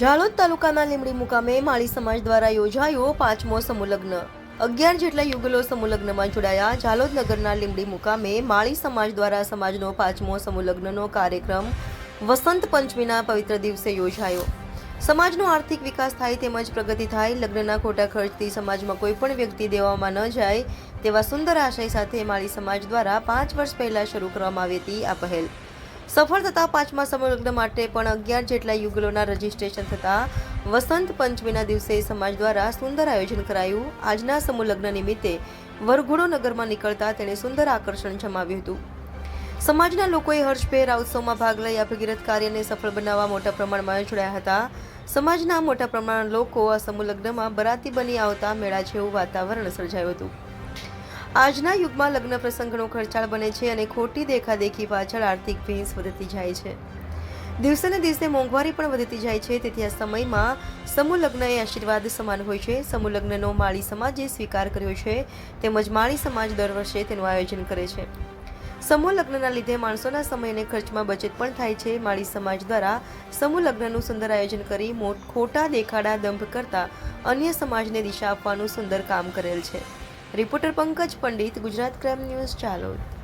ઝાલોદ તાલુકાના લીમડી મુકામે માળી સમાજ દ્વારા યોજાયો પાંચમો સમુલગ્ન. અગિયાર જેટલા યુગલો સમુલગ્નમાં જોડાયા ઝાલોદ નગરના લીમડી મુકામે માળી સમાજ દ્વારા સમાજનો પાંચમો સમુલગ્નનો કાર્યક્રમ વસંત પંચમીના પવિત્ર દિવસે યોજાયો. સમાજનો આર્થિક વિકાસ થાય તેમજ પ્રગતિ થાય, લગ્નના ખોટા ખર્ચથી સમાજમાં કોઈ પણ વ્યક્તિ દેવામાં ન જાય તેવા સુંદર આશય સાથે માળી સમાજ દ્વારા પાંચ વર્ષ પહેલા શરૂ કરવામાં આવી હતી આ પહેલ. સફળ થતા પાંચમા સમૂહ લગ્ન માટે પણ અગિયાર જેટલા યુગલોના રજીસ્ટ્રેશન થતા વસંત પંચમીના દિવસે સમાજ દ્વારા સુંદર આયોજન કરાયું. આજના સમૂહ લગ્ન નિમિત્તે વરઘોડો નગરમાં નીકળતા તેણે સુંદર આકર્ષણ જમાવ્યું હતું. સમાજના લોકોએ હર્ષભેર આ ઉત્સવમાં ભાગ લઈ આ ભગીરથ કાર્યને સફળ બનાવવા મોટા પ્રમાણમાં જોડાયા હતા. સમાજના મોટા પ્રમાણના લોકો આ સમૂહ લગ્નમાં બરાતી બની આવતા મેળા જેવું વાતાવરણ સર્જાયું હતું. આજના યુગમાં લગ્ન પ્રસંગનો ખર્ચાળ બને છે અને ખોટી દેખાદેખી પાછળ આર્થિક ભેંસ વધતી જાય છે. દિવસે ને દિવસે મોંઘવારી પણ વધતી જાય છે, તેથી આ સમયમાં સમૂહ લગ્ન એ આશીર્વાદ સમાન હોય છે. સમૂહ લગ્નનો માળી સમાજે સ્વીકાર કર્યો છે, તેમજ માળી સમાજ દર વર્ષે તેનું આયોજન કરે છે. સમૂહ લગ્નના લીધે માણસોના સમય અને ખર્ચમાં બચત પણ થાય છે. માળી સમાજ દ્વારા સમૂહ લગ્નનું સુંદર આયોજન કરી ખોટા દેખાડા દંભ કરતા અન્ય સમાજને દિશા આપવાનું સુંદર કામ કરેલ છે. Reporter Pankaj Pandit Gujarat crime news Chalod